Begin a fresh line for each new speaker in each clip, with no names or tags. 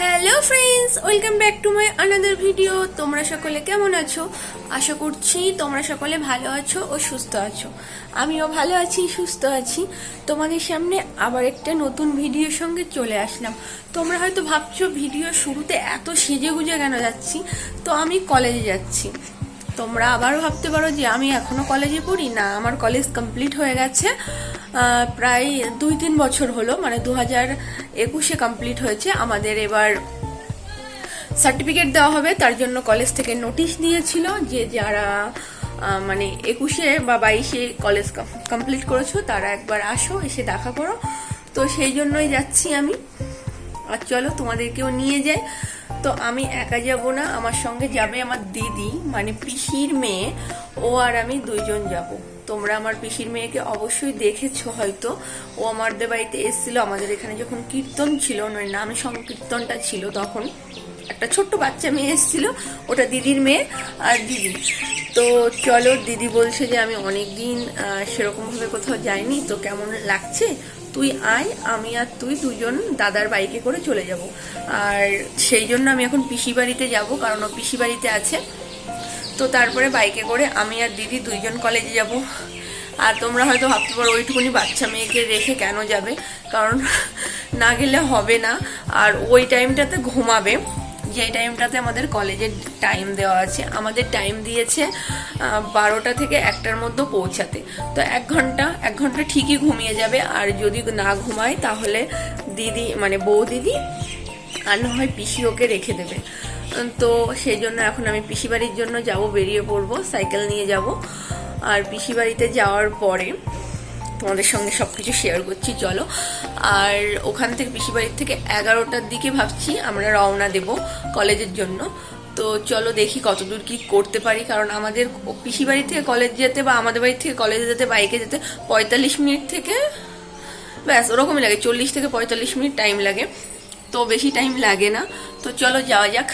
Hello friends welcome back to my another video তোমরা সকলে কেমন আছো? আশা করছি তোমরা সকলে ভালো আছো ও সুস্থ আছো। আমিও ভালো আছি, সুস্থ আছি। তোমাদের সামনে আবার একটা নতুন ভিডিওর সঙ্গে চলে আসলাম। তোমরা হয়তো ভাবছ ভিডিও শুরুতে এত সেজে গুজে কেন যাচ্ছি? তো আমি কলেজে যাচ্ছি। তোমরা আবার ভাবতে পারো যে আমি এখনও কলেজে পড়ি? না, আমার কলেজ কমপ্লিট হয়ে গেছে। প্রায় দুই তিন বছর হলো মানে দু হাজার একুশে কমপ্লিট হয়েছে। আমাদের এবার সার্টিফিকেট দেওয়া হবে, তার জন্য কলেজ থেকে নোটিশ দিয়েছিল যে যারা মানে একুশে বা বাইশে কলেজ কমপ্লিট করেছ, তারা একবার আসো, এসে দেখা করো। তো সেই জন্যই যাচ্ছি আমি। আর চলো, তোমাদেরকেও নিয়ে যাই। তো আমি একা যাব না, আমার সঙ্গে যাবে আমার দিদি মানে পিসির মেয়ে। ও আর আমি দুইজন যাব। তোমরা আমার পিসির মেয়েকে অবশ্যই দেখেছ হয়তো। ও আমাদের বাড়িতে এসেছিল, আমাদের এখানে যখন কীর্তন ছিল মানে নাম সংকীর্তনটা ছিল তখন। একটা ছোট্ট বাচ্চা মেয়ে এসেছিল, ওটা দিদির মেয়ে আর দিদি। তো চলো, দিদি বলছে যে আমি অনেক দিন সেরকমভাবে কোথাও যাইনি, তো কেমন লাগছে? তুই আয়, আমি আর তুই দুজন দাদার বাইকে করে চলে যাব। আর সেই জন্য আমি এখন পিসি বাড়িতে যাব, কারণ ও পিসি বাড়িতে আছে। তো তারপরে বাইকে করে আমি আর দিদি দুইজন কলেজে যাব। আর তোমরা হয়তো ভাবতে পারো, ওইটুকুনি বাচ্চা মেয়েকে রেখে কেন যাবে? কারণ না গেলে হবে না। আর ওই টাইমটাতে ঘুমাবে। যে টাইমটাতে আমাদের কলেজের টাইম দেওয়া আছে, আমাদের টাইম দিয়েছে বারোটা থেকে একটার মধ্যে পৌঁছাতে। তো এক ঘণ্টা এক ঘণ্টা ঠিকই ঘুমিয়ে যাবে। আর যদি না ঘুমায়, তাহলে দিদি মানে বউ দিদি আর না হয় পিসি ওকে রেখে দেবে। তো সেই জন্য এখন আমি পিসি বাড়ির জন্য যাব, বেরিয়ে পড়ব, সাইকেল নিয়ে যাব। আর পিসি বাড়িতে যাওয়ার পরে তোমাদের সঙ্গে সব কিছু শেয়ার করছি, চলো। আর ওখান থেকে পিসি বাড়ির থেকে এগারোটার দিকে ভাবছি, আমরা রওনা দেব কলেজের জন্য। তো চলো দেখি কতদূর কি করতে পারি, কারণ আমাদের পিসি বাড়ি থেকে কলেজ যেতে বা আমাদের বাড়ি থেকে কলেজে যেতে, বাইকে যেতে পঁয়তাল্লিশ মিনিট থেকে, ব্যাস, ওরকমই লাগে, চল্লিশ থেকে পঁয়তাল্লিশ মিনিট টাইম লাগে। তো বেশি টাইম লাগে না। তো চলো যাওয়া যাক।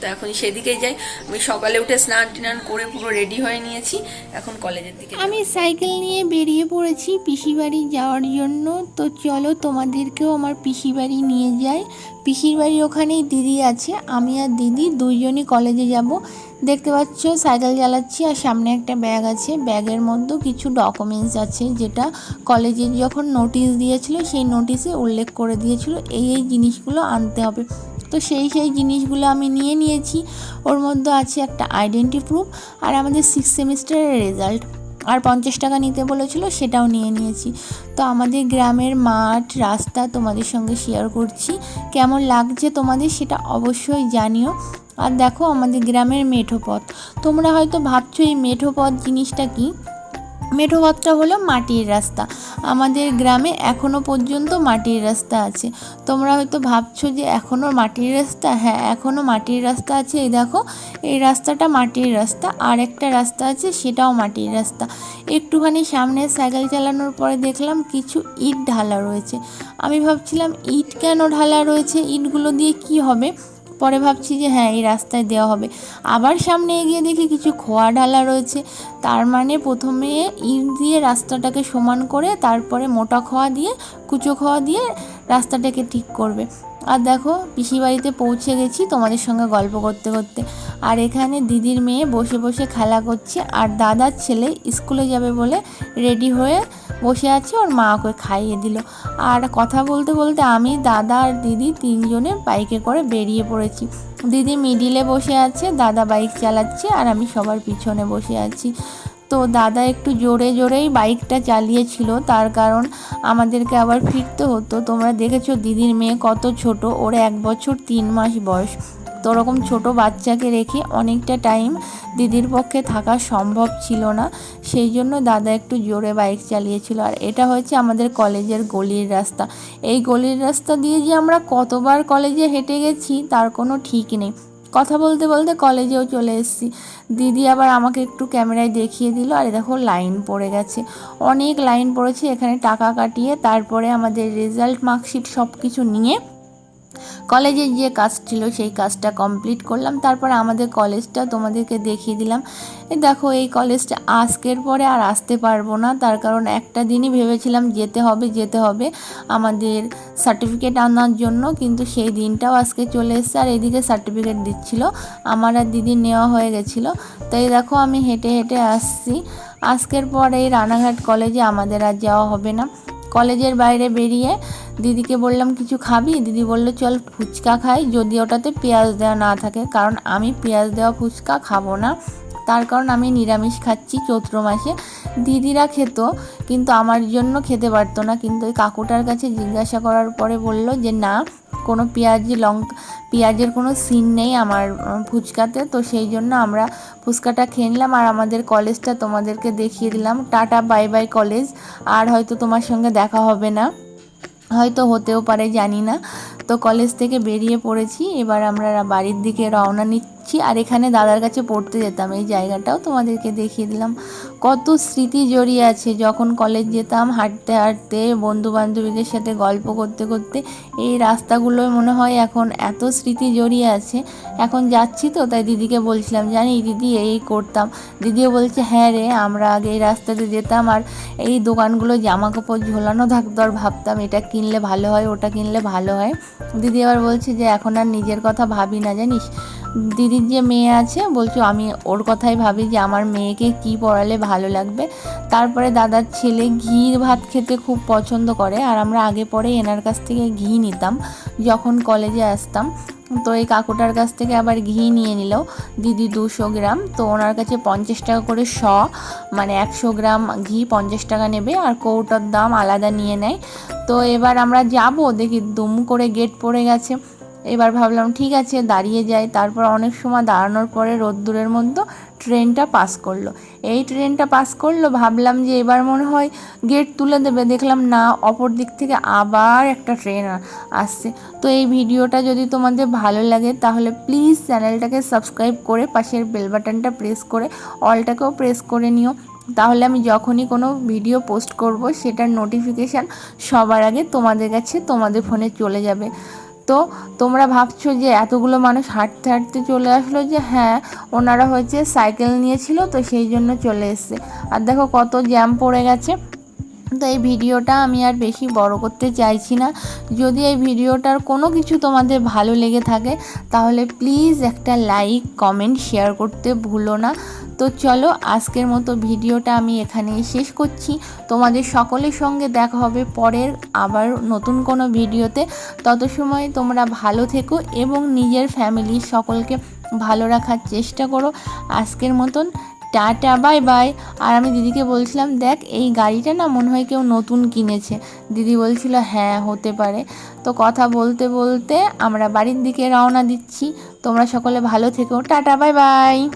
তো এখন সেদিকেই যাই। আমি সকালে উঠে স্নান টিনান করে পুরো রেডি হয়ে নিয়েছি। এখন কলেজের দিকে
আমি সাইকেল নিয়ে বেরিয়ে পড়েছি পিসি বাড়ি যাওয়ার জন্য। তো চলো তোমাদেরকেও আমার পিসি বাড়ি নিয়ে যাই। পিসির বাড়ি ওখানেই দিদি আছে, আমি আর দিদি দুইজনই কলেজে যাব। দেখতে পাচ্ছ সাইকেল চালাচ্ছি আর সামনে একটা ব্যাগ আছে। ব্যাগের মধ্যেও কিছু ডকুমেন্টস আছে যেটা কলেজে যখন নোটিশ দিয়েছিল সেই নোটিশে উল্লেখ করে দিয়েছিল। এই এই জিনিসগুলো আনতে হবে। তো সেই সেই জিনিসগুলো আমি নিয়ে নিয়েছি। ওর মধ্যে আছে একটা আইডেন্টি প্রুফ আর আমাদের সিক্স সেমিস্টারের রেজাল্ট আর পঞ্চাশ টাকা নিতে বলেছিল সেটাও নিয়ে নিয়েছি। তো আমাদের গ্রামের মাঠ, রাস্তা তোমাদের সঙ্গে শেয়ার করছি। কেমন লাগছে তোমাদের সেটা অবশ্যই জানিও। আর দেখো আমাদের গ্রামের মেঠো পথ। তোমরা হয়তো ভাবছ এই মেঠো পথ জিনিসটা কি? মেঠো পথটা হলো মাটির রাস্তা। আমাদের গ্রামে এখনও পর্যন্ত মাটির রাস্তা আছে। তোমরা হয়তো ভাবছ যে এখনও মাটির রাস্তা? হ্যাঁ এখনও মাটির রাস্তা আছে। এই দেখো, এই রাস্তাটা মাটির রাস্তা। আর একটা রাস্তা আছে, সেটাও মাটির রাস্তা। একটুখানি সামনে সাইকেল চালানোর পরে দেখলাম কিছু ইট ঢালা রয়েছে। আমি ভাবছিলাম, ইট কেন ঢালা রয়েছে? ইটগুলো দিয়ে কি হবে? পরে ভাবছি যে হ্যাঁ এই রাস্তায় দেওয়া হবে। আবার সামনে এগিয়ে দেখি কিছু খোয়া ঢালা রয়েছে। তার মানে প্রথমে ইট দিয়ে রাস্তাটাকে সমান করে, তারপরে মোটা খোয়া দিয়ে, কুচো খোয়া দিয়ে রাস্তাটাকে ঠিক করবে। আর দেখো পিসি বাড়িতে পৌঁছে গেছি তোমাদের সঙ্গে গল্প করতে করতে। আর এখানে দিদির মেয়ে বসে বসে খেলা করছে আর দাদার ছেলে স্কুলে যাবে বলে রেডি হয়ে বসে আছে, ওর মা ওকে খাইয়ে দিল। আর কথা বলতে বলতে আমি, দাদা আর দিদি তিনজনে বাইকে করে বেরিয়ে পড়েছি। দিদি মিডিলে বসে আছে, দাদা বাইক চালাচ্ছে আর আমি সবার পিছনে বসে আছি। তো দাদা একটু জোরে জোরেই বাইকটা চালিয়েছিল, তার কারণ আমাদেরকে আবার ফিরতে হতো। তোমরা দেখেছ দিদির মেয়ে কত ছোট, ওর এক বছর তিন মাস বয়স। তো ওরকম ছোটো বাচ্চাকে রেখে অনেকটা টাইম দিদির পক্ষে থাকা সম্ভব ছিল না, সেই জন্য দাদা একটু জোরে বাইক চালিয়েছিল। আর এটা হচ্ছে আমাদের কলেজের গলির রাস্তা। এই গলির রাস্তা দিয়ে যে আমরা কতবার কলেজে হেঁটে গেছি, তার কোনো ঠিক নেই। কথা বলতে বলতে কলেজেও চলে এসেছি। দিদি আবার আমাকে একটু ক্যামেরায় দেখিয়ে দিল, আর দেখো লাইন পড়ে গেছে। অনেক লাইন পড়েছে, এখানে টাকা কাটিয়ে তারপরে আমাদের রেজাল্ট মার্কশিট সব কিছু নিয়ে কলেজের যে কাজ ছিল, সেই কাজটা কমপ্লিট করলাম। তারপর আমাদের কলেজটা তোমাদেরকে দেখিয়ে দিলাম। দেখো, এই কলেজটা আজকের পরে আর আসতে পারব না। তার কারণ একটা দিনই ভেবেছিলাম যেতে হবে যেতে হবে আমাদের সার্টিফিকেট আনার জন্য। কিন্তু সেই দিনটাও আজকে চলে এসেছে আর এদিকে সার্টিফিকেট দিচ্ছিল। আমার আর দিদি নেওয়া হয়ে গেছিল। তাই দেখো, আমি হেঁটে হেঁটে আসছি। আজকের পরে এই রানাঘাট কলেজে আমাদের আর যাওয়া হবে না। কলেজের বাইরে বেরিয়ে দিদিকে বললাম, কিছু খাবি? দিদি বলল, চল ফুচকা খাই, যদি ওটাতে পেঁয়াজ দেওয়া না থাকে। কারণ আমি পেঁয়াজ দেওয়া ফুচকা খাব না। তার কারণ আমি নিরামিষ খাচ্ছি চৈত্র মাসে। দিদিরা খেত, কিন্তু আমার জন্য খেতে পারতো না। কিন্তু ওই কাকুটার কাছে জিজ্ঞাসা করার পরে বলল যে, না, কোনো পেঁয়াজ, লঙ্কা, পেঁয়াজের কোনো সিন নেই আমার ফুচকাতে। তো সেই জন্য আমরা ফুচকাটা খেয়ে নিলাম। আর আমাদের কলেজটা তোমাদেরকে দেখিয়ে দিলাম। Tata, bye bye college. আর হয়তো তোমার সঙ্গে দেখা হবে না। হয়তো হতেও পারে জানি না। তো কলেজ থেকে বেরিয়ে পড়েছি। এবার আমরা বাড়ির দিকে রওনা নিচ্ছি। আর এখানে দাদার কাছে পড়তে যেতাম। এই জায়গাটাও তোমাদেরকে দেখিয়ে দিলাম। কত স্মৃতি জড়িয়ে আছে। যখন কলেজ যেতাম, হাঁটতে হাঁটতে বন্ধু বান্ধবীদের সাথে গল্প করতে করতে, এই রাস্তাগুলোয় মনে হয় এখন এত স্মৃতি জড়িয়ে আছে। এখন যাচ্ছি তো, তাই দিদিকে বলছিলাম, জানি দিদি, এই করতাম। দিদিও বলছে হ্যাঁ রে, আমরা আগে এই রাস্তাতে যেতাম আর এই দোকানগুলো জামা কাপড় ঝোলানো থাকতো আর ভাবতাম এটা কিনলে ভালো হয়, ওটা কিনলে ভালো হয়। দিদি আবার বলছে যে এখন আর নিজের কথা ভাবি না জানিস? দিদির যে মেয়ে আছে, বলছো আমি ওর কথাই ভাবি যে আমার মেয়েকে কি পড়ালে ভালো লাগবে। তারপরে দাদার ছেলে ঘি ভাত খেতে খুব পছন্দ করে, আর আমরা আগে পরে এনার কাছ থেকে ঘি নিতাম, যখন কলেজে আসতাম। তো এই কাকুটার কাছ থেকে আবার ঘি নিয়ে নিল, দিদি দুশো গ্রাম। তো ওনার কাছে পঞ্চাশ টাকা করে শ মানে একশো গ্রাম ঘি পঞ্চাশ টাকা নেবে, আর কৌটার দাম আলাদা নিয়ে নেয়। তো এবার আমরা যাব, দেখি দুম করে গেট পড়ে গেছে। এবার ভাবলাম, ঠিক আছে, দাঁড়িয়ে যাই। তারপর অনেক সময় দাঁড়ানোর পরে রোদ্দুরের মধ্যে ট্রেনটা পাস করল। এই ট্রেনটা পাস করল, ভাবলাম যে এবার মনে হয় গেট তুলে দেবে। দেখলাম, না, অপর দিক থেকে আবার একটা ট্রেন আসছে। তো এই ভিডিওটা যদি তোমাদের ভালো লাগে, তাহলে প্লিজ চ্যানেলটাকে সাবস্ক্রাইব করে পাশের বেল বাটনটা প্রেস করে, অলটাকেও প্রেস করে নিও। তাহলে আমি যখনই কোনো ভিডিও পোস্ট করব, সেটার নোটিফিকেশান সবার আগে তোমাদের কাছে তোমাদের ফোনে চলে যাবে। তো তোমরা ভাবছ যে এতগুলো মানুষ হাঁটতে হাঁটতে চলে আসলো যে হ্যাঁ ওনারা হচ্ছে সাইকেল নিয়েছিল তো সেই জন্য চলে এসছে। আর দেখো কত জ্যাম পড়ে গেছে। তো এই ভিডিওটা আমি আর বেশি বড় করতে চাইছি না। যদি এই ভিডিওটার কোনো কিছু তোমাদের ভালো লেগে থাকে, তাহলে প্লিজ একটা লাইক কমেন্ট শেয়ার করতে ভুলো না। তো চলো আজকের মতো ভিডিওটা আমি এখানেই শেষ করছি। তোমাদের সকলের সঙ্গে দেখা হবে পরের আবার নতুন কোনো ভিডিওতে। তত সময় তোমরা ভালো থেকো এবং নিজের ফ্যামিলির সকলকে ভালো রাখার চেষ্টা করো। আজকের মতন টাটা, বাই বাই। আর আমি দিদিকে বলছিলাম, দেখ, এই গাড়িটা না মনে হয় কেউ নতুন কিনেছে। দিদি বলছিল হ্যাঁ হতে পারে। তো কথা বলতে বলতে আমরা বাড়ির দিকে রওনা দিচ্ছি। তোমরা সকলে ভালো থেকো। Tata, bye bye.